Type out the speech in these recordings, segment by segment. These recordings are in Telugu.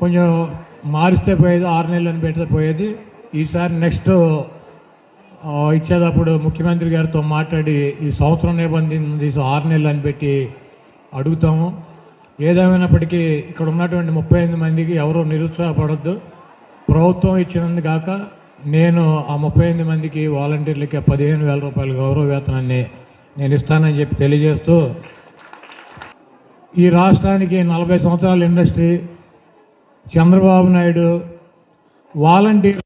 కొంచెం మారిస్తే పోయేది ఆరు నెలలు అని పెడితే పోయేది. ఈసారి నెక్స్ట్ ఇచ్చేటప్పుడు ముఖ్యమంత్రి గారితో మాట్లాడి ఈ సంవత్సరం నిబంధన ఆరు నెలలు అని పెట్టి అడుగుతాము. ఏదేమైనప్పటికీ ఇక్కడ ఉన్నటువంటి ముప్పై ఎనిమిది మందికి ఎవరో నిరుత్సాహపడద్దు. ప్రభుత్వం ఇచ్చినందు కాక నేను ఆ ముప్పై ఎనిమిది మందికి వాలంటీర్లకి పదిహేను వేల రూపాయల గౌరవ వేతనాన్ని నేను ఇస్తానని చెప్పి తెలియజేస్తూ ఈ రాష్ట్రానికి నలభై సంవత్సరాల ఇండస్ట్రీ చంద్రబాబు నాయుడు వాలంటీర్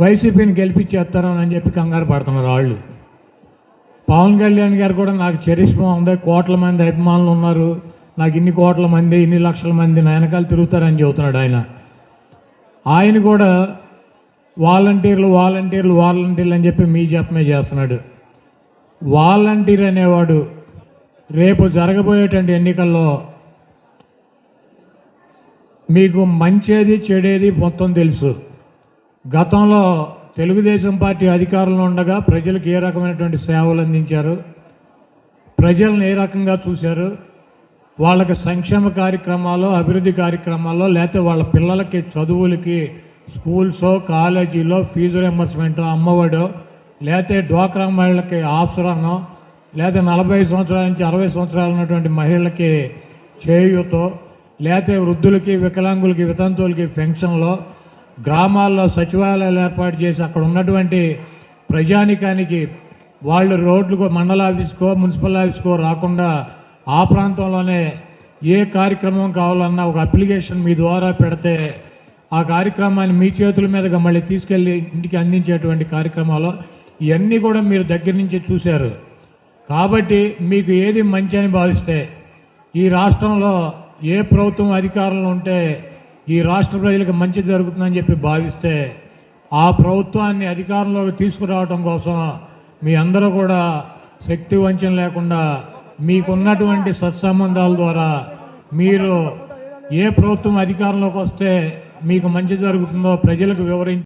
వైసీపీని గెలిపించేస్తారని చెప్పి కంగారు పడుతున్నారు వాళ్ళు. పవన్ కళ్యాణ్ గారు కూడా నాకు చరిష్మా ఉంది కోట్ల మంది అభిమానులు ఉన్నారు నాకు ఇన్ని కోట్ల మంది ఇన్ని లక్షల మంది నా వెనకాల తిరుగుతారని చెబుతున్నాడు ఆయన. ఆయన కూడా వాలంటీర్లు వాలంటీర్లు వాలంటీర్లు అని చెప్పి మీ జపమే చేస్తున్నాడు. వాలంటీర్ అనేవాడు రేపు జరగబోయేటువంటి ఎన్నికల్లో మీకు మంచేది చెడేది మొత్తం తెలుసు. గతంలో తెలుగుదేశం పార్టీ అధికారంలో ఉండగా ప్రజలకు ఏ రకమైనటువంటి సేవలు అందించారు? ప్రజలను ఏ రకంగా చూశారు? వాళ్ళకి సంక్షేమ కార్యక్రమాలు అభివృద్ధి కార్యక్రమాల్లో లేకపోతే వాళ్ళ పిల్లలకి చదువులకి స్కూల్సో కాలేజీలో ఫీజు రింబర్స్మెంట్ అమ్మఒడో లేకపోతే డ్వాక్రా మహిళలకి ఆసురానో లేకపోతే నలభై సంవత్సరాల నుంచి అరవై సంవత్సరాలు ఉన్నటువంటి మహిళలకి చేయూతో లేకపోతే వృద్ధులకి వికలాంగులకి వితంతువులకి పెన్షన్లో గ్రామాల్లో సచివాలయాలు ఏర్పాటు చేసి అక్కడ ఉన్నటువంటి ప్రజానికానికి వాళ్ళు రోడ్లకు మండల ఆఫీస్కో మున్సిపల్ ఆఫీస్కో రాకుండా ఆ ప్రాంతంలోనే ఏ కార్యక్రమం కావాలన్నా ఒక అప్లికేషన్ మీ ద్వారా పెడితే ఆ కార్యక్రమాన్ని మీ చేతుల మీదుగా మళ్ళీ తీసుకెళ్ళి ఇంటికి అందించేటువంటి కార్యక్రమాలు ఇవన్నీ కూడా మీరు దగ్గర నుంచి చూశారు. కాబట్టి మీకు ఏది మంచి అని భావిస్తే ఈ రాష్ట్రంలో ఏ ప్రభుత్వం అధికారంలో ఉంటే ఈ రాష్ట్ర ప్రజలకు మంచి జరుగుతుందని చెప్పి భావిస్తే ఆ ప్రభుత్వాన్ని అధికారంలోకి తీసుకురావడం కోసం మీ అందరూ కూడా శక్తి వంచన లేకుండా మీకున్నటువంటి సత్సంబంధాల ద్వారా మీరు ఏ ప్రభుత్వం అధికారంలోకి వస్తే మీకు మంచి జరుగుతుందో ప్రజలకు వివరించి